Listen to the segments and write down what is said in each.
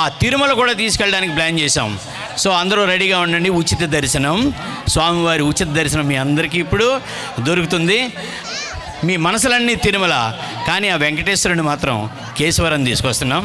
ఆ తిరుమల కూడా తీసుకెళ్ళడానికి ప్లాన్ చేశాం. సో అందరూ రెడీగా ఉండండి ఉచిత దర్శనం. స్వామివారి ఉచిత దర్శనం మీ అందరికీ ఇప్పుడు దొరుకుతుంది. మీ మనసులన్నీ తిరుమల కానీ ఆ వెంకటేశ్వరుని మాత్రం కేశవరం తీసుకొస్తున్నాం.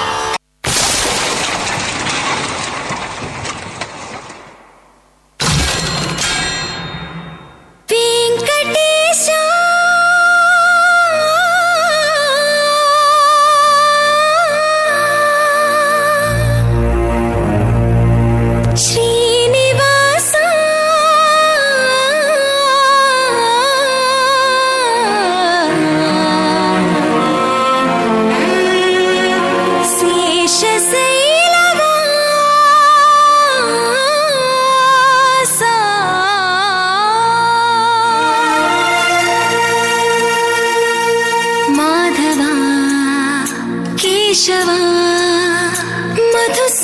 ಕೇಶವ ಮಧುಸ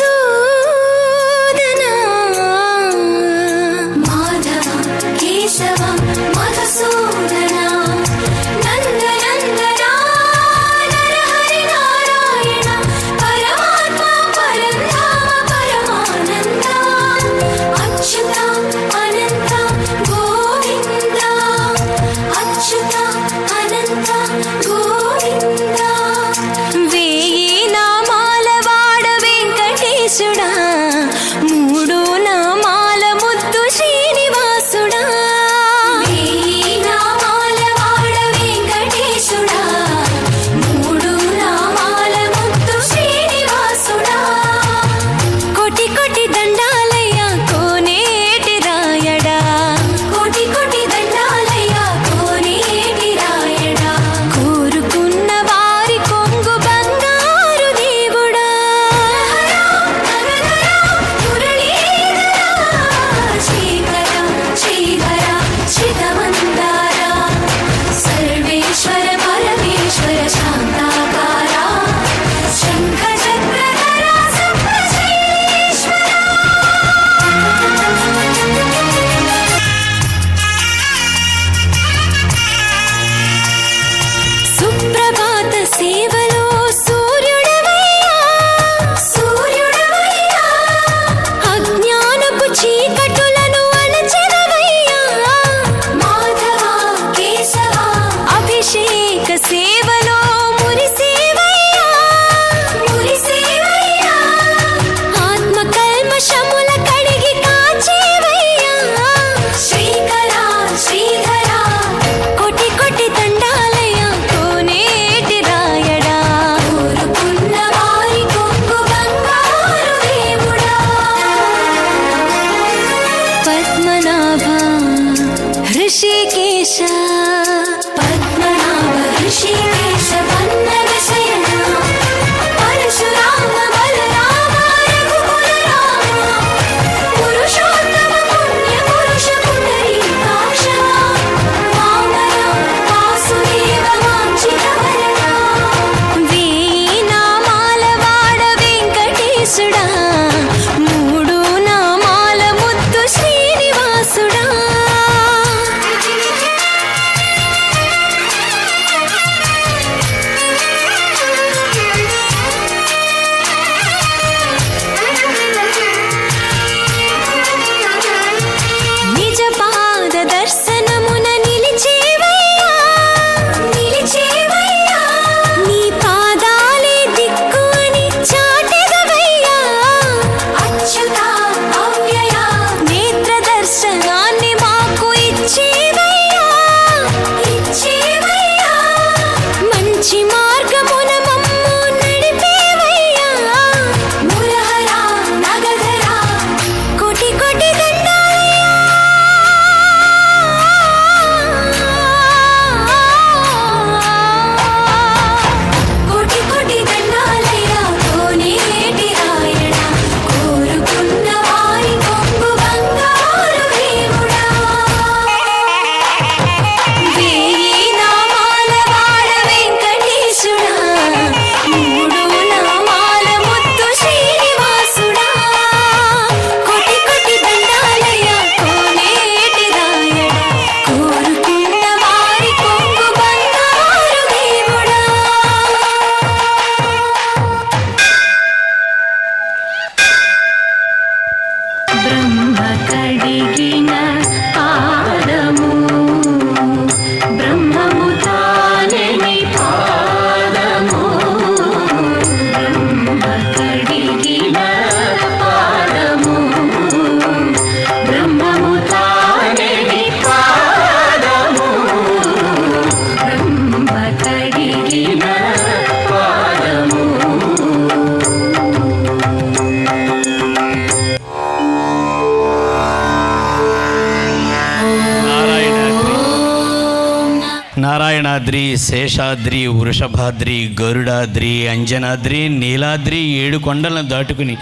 నారాయణాద్రి శేషాద్రి వృషభాద్రి గరుడాద్రి అంజనాద్రి నీలాద్రి ఏడు కొండలను దాటుకుని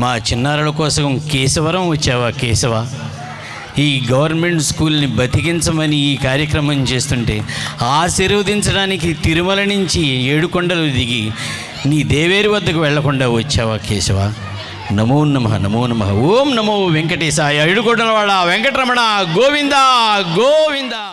మా చిన్నారుల కోసం కేశవరం వచ్చావా కేశవ? ఈ గవర్నమెంట్ స్కూల్ని బతికించమని ఈ కార్యక్రమం చేస్తుంటే ఆశీర్వదించడానికి తిరుమల నుంచి ఏడుకొండలు దిగి నీ దేవేరి వద్దకు వెళ్ళకుండా వచ్చావా కేశవ? నమో నమ నమో నమ. ఓం నమో వెంకటేశాయ. ఏడుకొండలవాడ వెంకటరమణ గోవిందా గోవిందా.